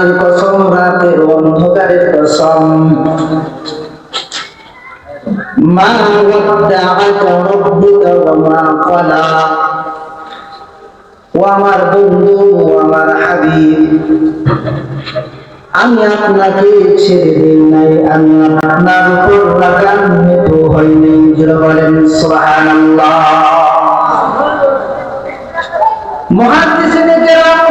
রাতের কসম, রাতের অন্ধকারের কসম। মা ওয়াদাআকা রাব্বুকা ওয়া মা আমার বন্ধু আমার হাবিব। আমি আপনাকে ছেড়ে দিই নাই, আমি আপনার উপর রাগান্বিত হইনি জোরে বলেন, সুবহানাল্লাহ। মুহাদ্দিসিনে কেরাম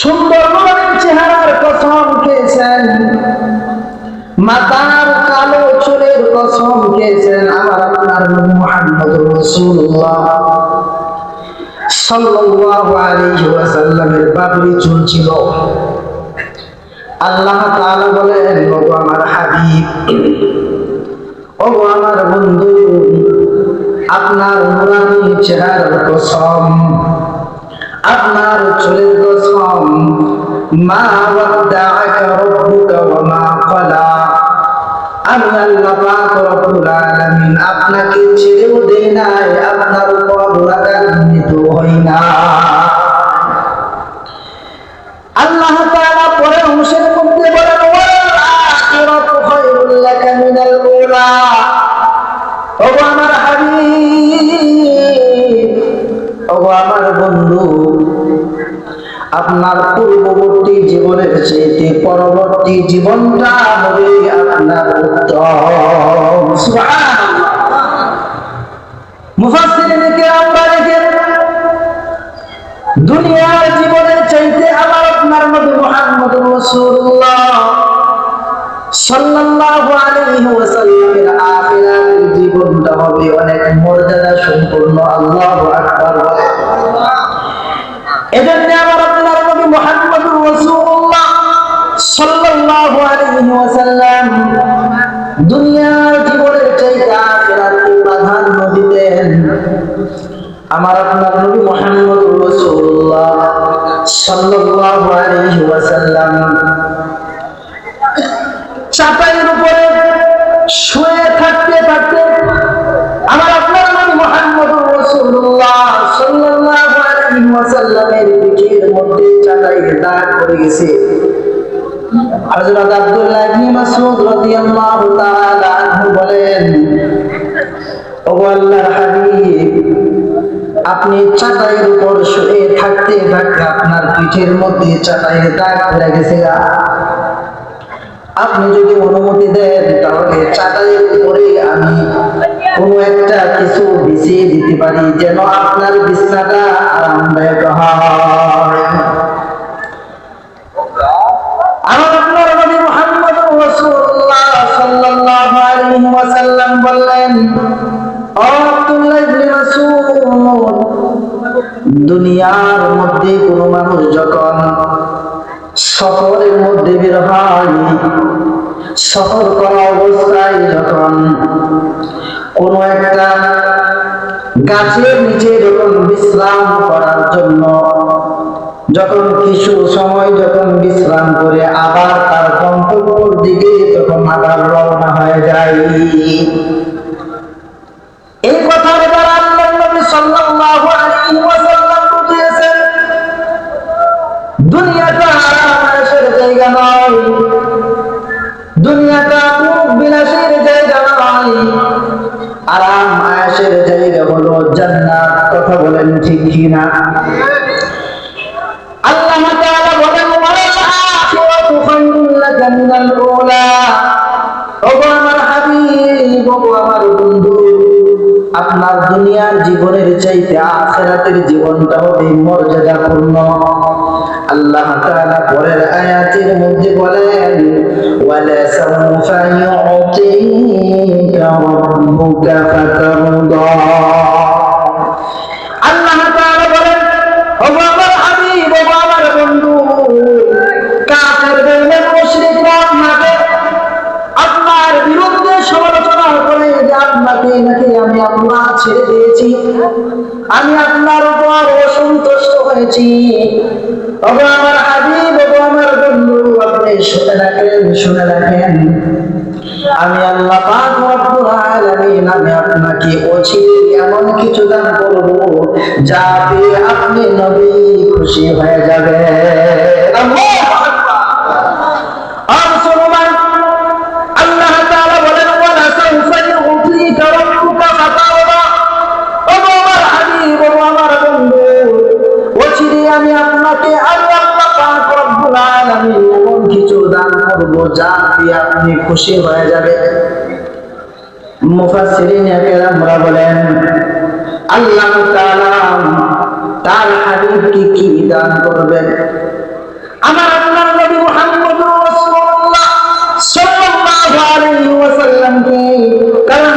সুন্দর নুরানি চেহারার কসম খেয়েছেন। মাতার কালো চুলের কসম খেয়েছেন আমার আপনার নবী মুহাম্মদুর রাসূলুল্লাহ। সাল্লাল্লাহু আলাইহি ওয়াসাল্লামের বাবরি চুল ছিল। আল্লাহ তাআলা বলেন, ওগো আমার হাবিব, ওগো আমার বন্ধু, আপনার নুরানি চেহারার কসম আপনার চুলের কসম মা ওয়াদাআকা রাব্বুকা ওয়া মা ক্বালা আমি আল্লাহ পাক রব্বুল আলামিন আপনাকে ছেড়েও দেই নাই, আপনার উপর রাগান্বিত হই না পরবর্তী জীবনটা হবে আপনার উত্তম। দুনিয়ার জীবনের চাইতে আমার আপনার নবী মুহাম্মদুর রাসূলুল্লাহ সাল্লাল্লাহু আলাইহি ওয়াসাল্লামের আখিরাতের জীবনটা হবে অনেক মর্যাদা সম্পূর্ণ আল্লাহু আকবার। আমার আপনার নবী মুহাম্মদুর রাসূলুল্লাহ সাল্লাল্লাহু আলাইহি ওয়াসাল্লাম চাপাইয়ের উপরে শুয়ে থাকতে থাকতে আমার আপনার নবী মুহাম্মদুর রাসূলুল্লাহ সাল্লাল্লাহু আলাইহি ওয়াসাল্লামের পিঠের মধ্যে চাটাইয়ের দাগ পড়ে গেছে। হযরত আব্দুল্লাহ ইবনে মাসউদ রাদিয়াল্লাহু তাআলা আনহু বলেন, ওগো আল্লাহর হাবিব আপনি চাটাইয়ের উপর শুয়ে থাকতে থাকতে আপনার পিঠের মধ্যে চাটাইয়ের দাগ পড়ে গেছে আপনি যদি অনুমতি দেন, তাহলে চাটাইয়ের উপরে আমি কোনো একটা কিছু বিছিয়ে দিতে পারি, যেন আপনার বিছনাটা আরামদায়ক হয়। আপনার দুনিয়ার মধ্যে কোনো মানুষ যখন সফরের মধ্যে বের হয়, সফর করা অবস্থায় যখন কোনো একটা গাছের নিচে যখন বিশ্রাম করার জন্য, যখন কিছু সময় যখন বিশ্রাম করে আবার তার গন্তব্যর দিকে তখন আবার রওনা হয়ে যায়। এই কথার দ্বারা সাল্লাল্লাহু আলাইহি দুনিয়াটা দুনিয়াটা খুব বিলাসের জায়গা নয়, আরাম আয়াসের জায়গা হলো জান্নাত। কথা বলেন ঠিক কিনা? আপনার দুনিয়ার জীবনের চাইতে আখেরাতের জীবনটা হবে মর্যাদাপূর্ণ। আল্লাহ তাআলা পরের আয়াতের মধ্যে বলেন, ওয়ালা সাউফা ইউতিকা রাব্বুকা ফাতারদা। অসন্তুষ্ট তবে আমার হাবিব বাবু আমার বন্ধু, আপনি শুনে রাখেন শুনে রাখেন। আমি আল্লাহ পাক রব্বুল আলামিন, আমি আপনাকে অচিরে এমন কিছু দান করব যা আপনি নবী খুশি হয়ে যাবে দান করব, যা পেয়ে আপনি খুশি হয়ে যাবে। মুফাসসিরিন বলেন, আল্লাহ তার হাবিবকে কি দান করবেন? আমার আল্লাহর নবী মুহাম্মদুর রাসূলুল্লাহ সাল্লাল্লাহু আলাইহি ওয়াসাল্লামকে কারণ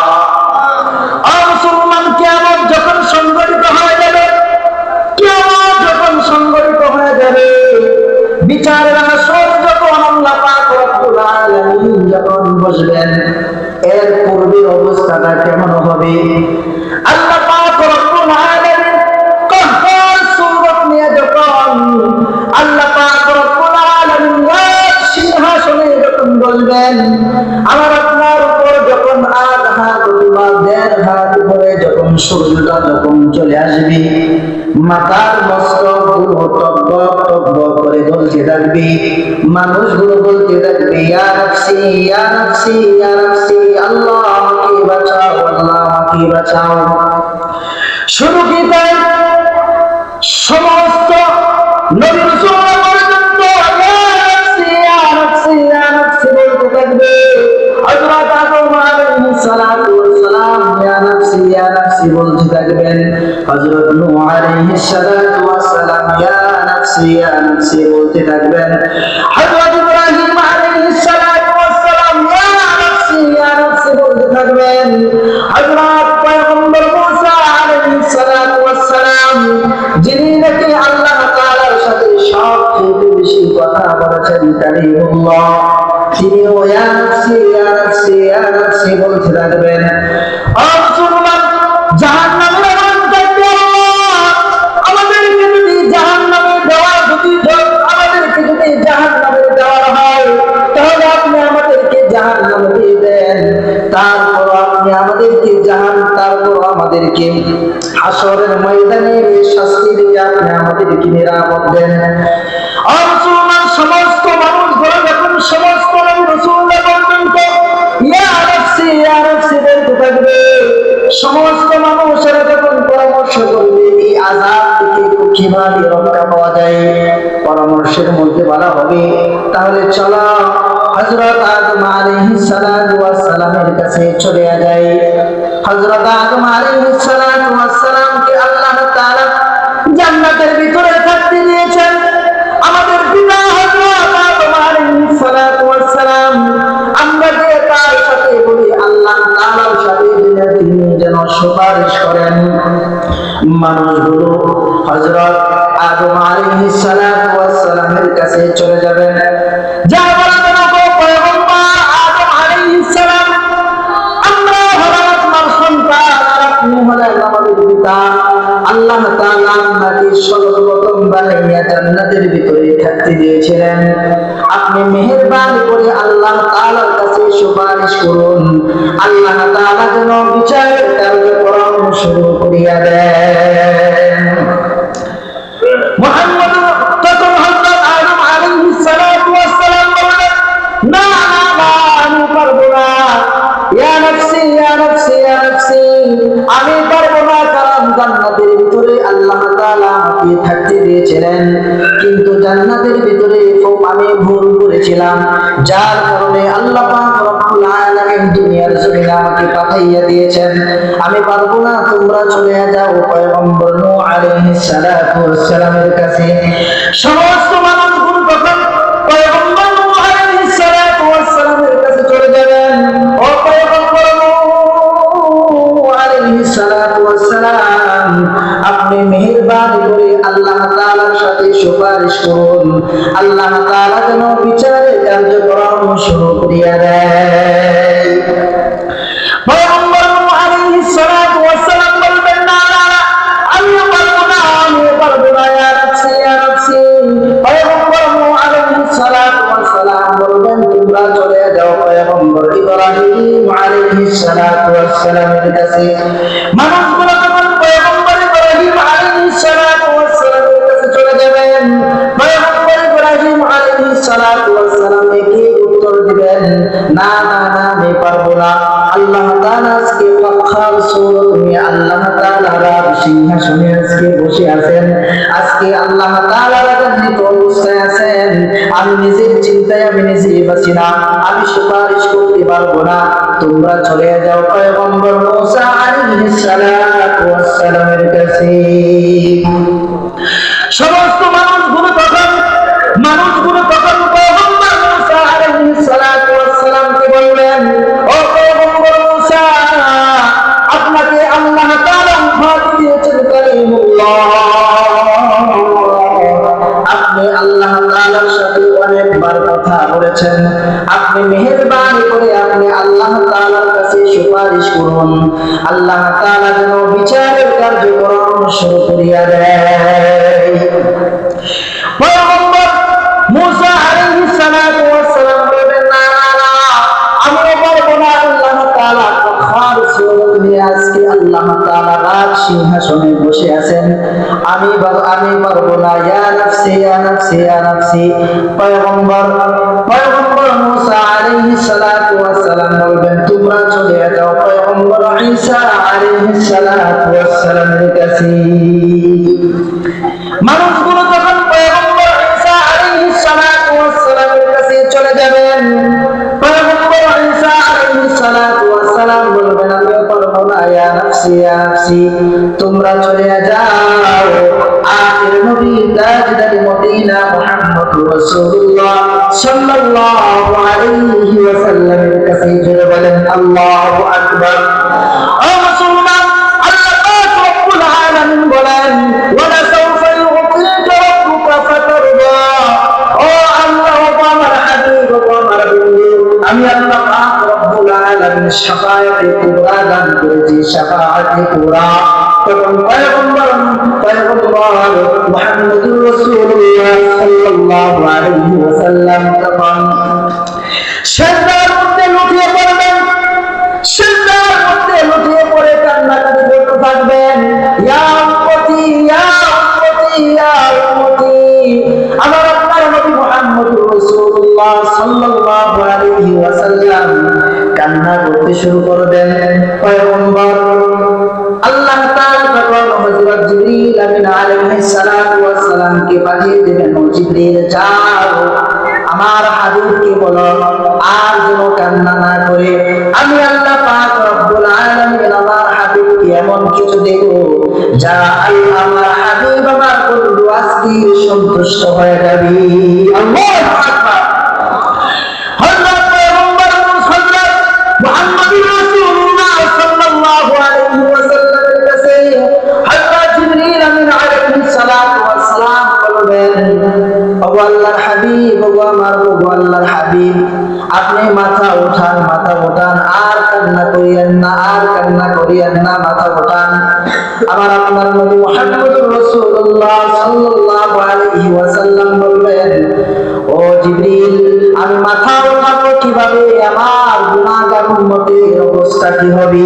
বসবেন এর পূর্বের অবস্থাটা কেমন হবে? আল্লাহ নিয়ে যখন সিংহাসনে যখন আমার আপনার উপর যখন আধ হাত অথবা দেড় হাত উপরে যখন সূর্যটা যখন চলে আসবে মাথার মস্তকগুলো টকবক টকবক করে জ্বলতে থাকবে মানুষগুলো বলতে থাকবে আল্লাহ আমাকে বাঁচাও, আল্লাহ আমাকে বাঁচাও। শুধু কি তাই? সমস্ত বলতে বলতে থাকবেন। হযরত নূহ আলাইহিস সালাতু ওয়াস সালাম, ইয়া নাফসি ইয়া নাফসি, বলতে থাকবেন, হযরত ইব্রাহিম আলাইহিস সালাতু ওয়াস সালাম, ইয়া নাফসি ইয়া নাফসি, বলতে থাকবেন, হযরত পয়গম্বর মুসা আলাইহিস সালাতু ওয়াস সালাম, যিনি নাকি আল্লাহ তাআলার সাথে সবচেয়ে বেশি কথা বলেছেন কালিমুল্লাহ তিনি ইয়া নাফসি ইয়া নাফসি ইয়া নাফসি, বলতে থাকবেন আমাদেরকে হাসরের ময়দানে শাস্তি দিয়ে আপনি আমাদেরকে নিরাপদ দেন? সমস্ত মানুষগুলো যখন সমস্ত নবী রাসূলুল্লাহ বলবেন তো, ইয়া বলতে থাকবে। সমস্ত যখন পরামর্শ করবে, এই আযাব থেকে কীভাবে রক্ষা পাওয়া যায়? পরামর্শের মধ্যে বলা হবে, তাহলে চলো, হযরত আদম ওয়াস সালামের কাছে চলে যায় হযরত আদম আদম আলাইহিস সালাম আমরা তিনি যেন সুপারিশ করেন। মানুষগুলো হযরত কাছে চলে যাবেন। যা জান্নাতের ভিতরে থাকতে দিয়েছিলেন। আপনি মেহেরবানি করে আল্লাহ তাআলার কাছে সুপারিশ করুন। আল্লাহ তাআলা যেন বিচারের কার্যক্রম শুরু করিয়া দেন। মুহাম্মদ তখন হযরত আদম আলাইহিস সালাতু ওয়াস সালাম বললেন না না না, আমি পারব না। ইয়া নফসি ইয়া নফসি ইয়া নফসি, আমি পারব না কারণ জান্নাতের তাআলা থাকতে দিয়েছিলেন, কিন্তু জান্নাতের ভিতরে আমি ভুল করেছিলাম, যার কারণে আল্লাহ দুনিয়ার আমাকে পাঠাইয়া দিয়েছেন। আমি পারব না তোমরা চলে যাও, পয়গম্বর নূহ আলাইহিস সালাতু কাছে। সমস্ত পয়গম্বর নূহ আলাইহিস সালাতু কাছে চলে যাবেন। ও পয়গম্বর নূহ আলাইহিস সালাতু আপনি মেহেরবানি আল্লাহ তাআলার সাথে সুপারিশ করুন। আল্লাহ তাআলা যেন বিচারের কার্যক্রম শুরু করিয়া দেয় নূহ আলাইহিস সালাতু ওয়াস সালাম বলবেন সালাম কি উত্তর দিবেন? না না না, আমি পারব না। আল্লাহ আল্লাহ সিংহাসনে আজকে বসে আছেন। আজকে আল্লাহ অবস্থায় আছেন। আমি নিজের চিন্তায় আমি না। আমি সুপারিশ করতে পারব না। তোমরা চলে যাও পয়গম্বর সালামের কাছে। সমস্ত মানুষগুলো তখন দেয় পয়গম্বর মুসা আলাইহিস সালাম বলবেন না না না আমি পারব না, আল্লাহ তাআলা আমি পারব না মুসা আলাইহিস সালাতু ওয়াস সালাম বলবেন, তোমরা চলে যাও পয়গম্বর ঈসা আলাইহিস সালাতু ওয়াস সালামের মানুষগুলো ইয়া নফসি ইয়া নফসি তোমরা চলে যাও। আখির নবী তাজদার মদিনা মুহাম্মদুর রাসূলুল্লাহ সাল্লাল্লাহু আলাইহি ওয়াসাল্লামের কাছে জুড়ে বলেন, আল্লাহু আকবার। ও মুসলমান, আল্লাহ পাক রব্বুল আলামিন বলেন, ওয়ালা সাউফা ইউতিকা রাব্বুকা ফাতারদা। ও আল্লাহ আমার হাবিব আমার বন্ধু, আমি আল্লাহ রব্বুল কুবরা থাকবেন। ইয়া উম্মতি ইয়া আমার আপনার নবী মুহাম্মদুর রাসূলুল্লাহ সাল্লাল্লাহু আলাইহি ওয়াসাল্লাম কান্না করতে শুরু করে দেন। পয়গম্বর, আল্লাহ তাআলা হযরত আমিন আলাইহিস সালাতু ওয়াস পাঠিয়ে দিলেন, ও যাও। আমার বলো, আর যেন কান্না না করে। আমি আল্লাহ পাক রব্বুল আলামিন আমার হাবিবকে এমন কিছু দেব, যা আমার হাবিব আমার আজকে সন্তুষ্ট হয়ে যাবে। আল্লাহু কান্না করিয়েন না, আর কান্না করিয়েন না, মাথা ফোটান আমার আপনার নবী মুহাম্মদুর রাসূলুল্লাহ সাল্লাল্লাহু আলাইহি ওয়াসাল্লাম বললেন, ও জিবরিল, আমি মাথা উঠাবো কীভাবে? আমার গুনাহগার উম্মতের অবস্থা কি হবে?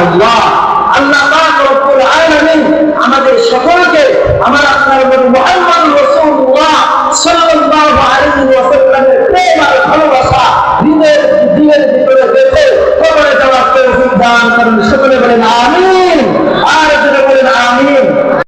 আল্লাহ আমাদের সকলকে আমার আপনার মোহাম্মদ রাসূলুল্লাহ আর ভালোবাসা বলেন আমিন